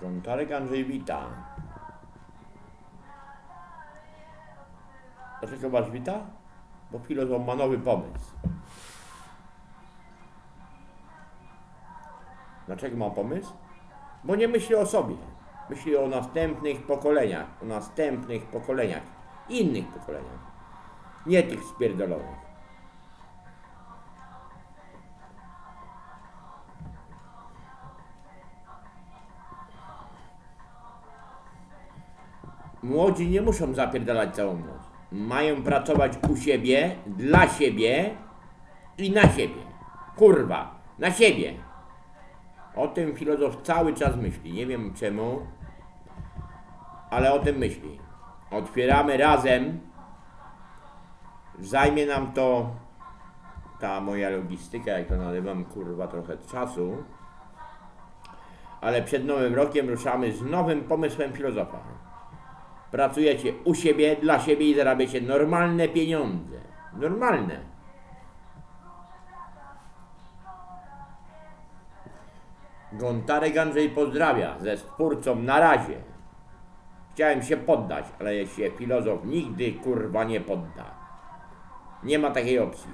Gontarek Andrzej wita. Dlaczego was wita? Bo filozof ma nowy pomysł. Dlaczego ma pomysł? Bo nie myśli o sobie. Myśli o następnych pokoleniach. O następnych pokoleniach. Innych pokoleniach. Nie tych spierdolonych. Młodzi nie muszą zapierdalać całą noc. Mają pracować u siebie, dla siebie i na siebie. Kurwa, na siebie. O tym filozof cały czas myśli. Nie wiem czemu, ale o tym myśli. Otwieramy razem. Zajmie nam to ta moja logistyka, jak to nazywam, kurwa, trochę czasu. Ale przed nowym rokiem ruszamy z nowym pomysłem filozofa. Pracujecie u siebie, dla siebie i zarabiacie normalne pieniądze. Normalne. Gontarek Andrzej pozdrawia ze stwórcą na razie. Chciałem się poddać, ale się filozof nigdy kurwa nie podda. Nie ma takiej opcji.